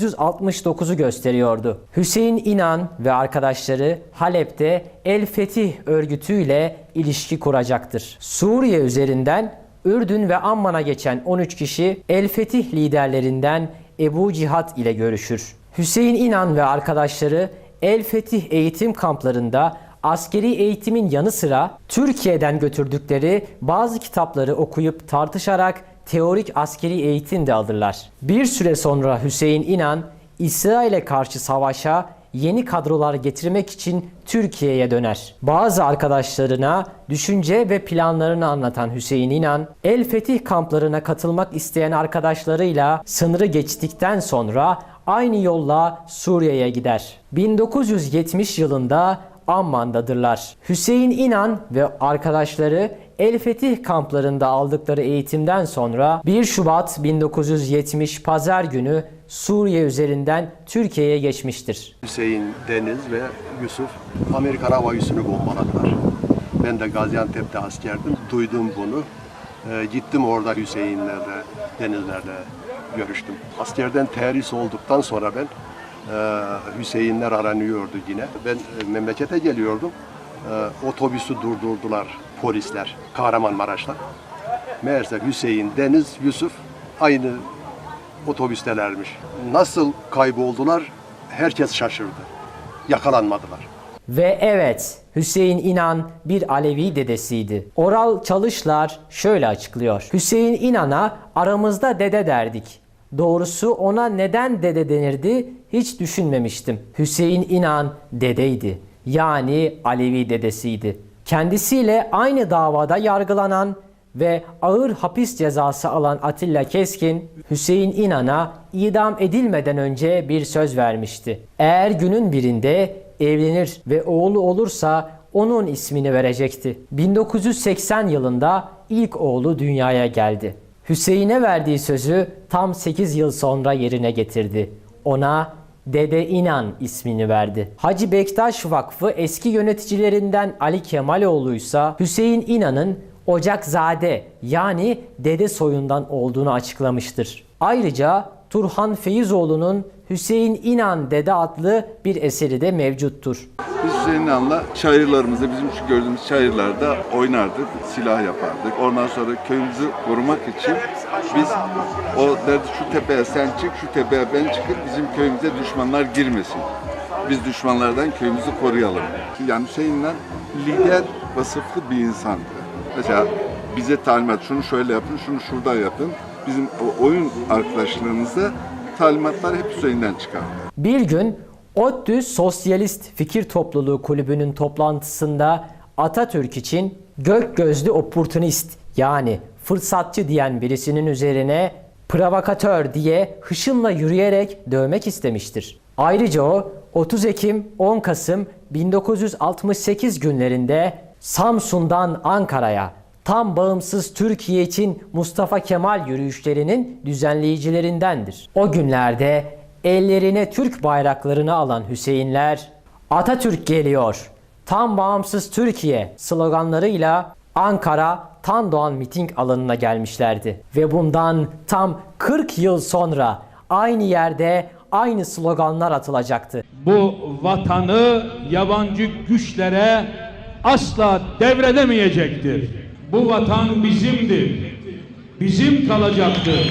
1969'u gösteriyordu. Hüseyin İnan ve arkadaşları Halep'te El Fetih örgütüyle ilişki kuracaktır. Suriye üzerinden Ürdün ve Amman'a geçen 13 kişi El Fetih liderlerinden Ebu Cihat ile görüşür. Hüseyin İnan ve arkadaşları El Fetih eğitim kamplarında askeri eğitimin yanı sıra Türkiye'den götürdükleri bazı kitapları okuyup tartışarak teorik askeri eğitim de alırlar. Bir süre sonra Hüseyin İnan İsrail'e karşı savaşa yeni kadrolar getirmek için Türkiye'ye döner. Bazı arkadaşlarına düşünce ve planlarını anlatan Hüseyin İnan, El Fetih kamplarına katılmak isteyen arkadaşlarıyla sınırı geçtikten sonra aynı yolla Suriye'ye gider. 1970 yılında Amman'dadırlar. Hüseyin İnan ve arkadaşları El Fetih kamplarında aldıkları eğitimden sonra 1 Şubat 1970 Pazar günü Suriye üzerinden Türkiye'ye geçmiştir. Hüseyin, Deniz ve Yusuf Amerikan hava üssünü bombaladılar. Ben de Gaziantep'te askerdim. Duydum bunu. Ee, gittim orada Hüseyinlerle, Denizlerle görüştüm. Askerden terhis olduktan sonra ben e, Hüseyinler aranıyordu yine. Ben e, memlekete geliyordum. E, otobüsü durdurdular polisler Kahramanmaraş'ta. Meğerse Hüseyin, Deniz, Yusuf aynı otobüstelermiş. Nasıl kayboldular herkes şaşırdı. Yakalanmadılar. Ve evet Hüseyin İnan bir Alevi dedesiydi. Oral Çalışlar şöyle açıklıyor. Hüseyin İnan'a aramızda dede derdik. Doğrusu ona neden dede denirdi hiç düşünmemiştim. Hüseyin İnan dedeydi. Yani Alevi dedesiydi. Kendisiyle aynı davada yargılanan ve ağır hapis cezası alan Atilla Keskin, Hüseyin İnan'a idam edilmeden önce bir söz vermişti. Eğer günün birinde evlenir ve oğlu olursa onun ismini verecekti. 1980 yılında ilk oğlu dünyaya geldi. Hüseyin'e verdiği sözü tam 8 yıl sonra yerine getirdi. Ona Dede İnan ismini verdi. Hacı Bektaş Vakfı eski yöneticilerinden Ali Kemaloğlu ise Hüseyin İnan'ın Ocakzade yani dede soyundan olduğunu açıklamıştır. Ayrıca Turhan Feyizoğlu'nun Hüseyin İnan Dede adlı bir eseri de mevcuttur. Biz Hüseyin İnan'la çayırlarımızda, bizim şu gördüğümüz çayırlarda oynardık, silah yapardık. Ondan sonra köyümüzü korumak için biz o derdi şu tepeye sen çık, şu tepeye ben çıkıp bizim köyümüze düşmanlar girmesin. Biz düşmanlardan köyümüzü koruyalım. Yani Hüseyin lider vasıflı bir insandı. Mesela bize talimat, şunu şöyle yapın, şunu şurada yapın. Bizim oyun arkadaşlarımızda talimatlar hep Hüseyin'den çıkardı. Bir gün ODTÜ Sosyalist Fikir Topluluğu Kulübü'nün toplantısında Atatürk için gök gözlü opportunist yani fırsatçı diyen birisinin üzerine provokatör diye hışımla yürüyerek dövmek istemiştir. Ayrıca o 30 Ekim 10 Kasım 1968 günlerinde Samsun'dan Ankara'ya tam bağımsız Türkiye için Mustafa Kemal yürüyüşlerinin düzenleyicilerindendir. O günlerde ellerine Türk bayraklarını alan Hüseyinler Atatürk geliyor, tam bağımsız Türkiye sloganlarıyla Ankara Tan Doğan miting alanına gelmişlerdi. Ve bundan tam 40 yıl sonra aynı yerde aynı sloganlar atılacaktı. bu vatanı yabancı güçlere asla devredemeyecektir. Bu vatan bizimdir. Bizim kalacaktır.